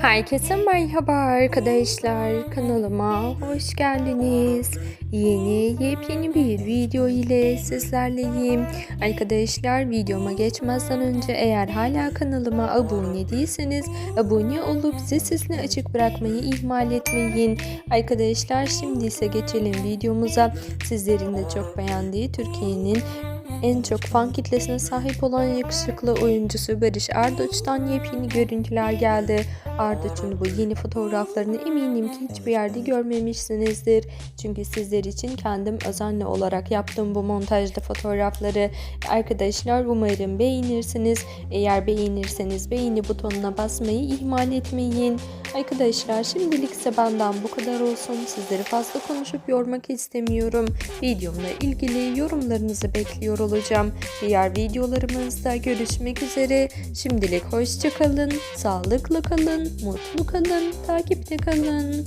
Herkese merhaba arkadaşlar. Kanalıma hoş geldiniz. Yeni yepyeni bir video ile sizlerleyim. Arkadaşlar videoma geçmezden önce eğer hala kanalıma abone değilseniz abone olup sesini açık bırakmayı ihmal etmeyin. Arkadaşlar şimdi ise geçelim videomuza. Sizlerin de çok beğendiği Türkiye'nin en çok fan kitlesine sahip olan yakışıklı oyuncusu Barış Arduç'tan yepyeni görüntüler geldi. Arduç'un bu yeni fotoğraflarını eminim ki hiçbir yerde görmemişsinizdir. Çünkü sizler için kendim özenle olarak yaptım bu montajda fotoğrafları. Arkadaşlar umarım beğenirsiniz. Eğer beğenirseniz beğeni butonuna basmayı ihmal etmeyin. Arkadaşlar şimdilik ise benden bu kadar olsun. Sizleri fazla konuşup yormak istemiyorum. Videomla ilgili yorumlarınızı bekliyor olacağım. Diğer videolarımızda görüşmek üzere. Şimdilik hoşçakalın, sağlıklı kalın, mutlu kalın, takipte kalın.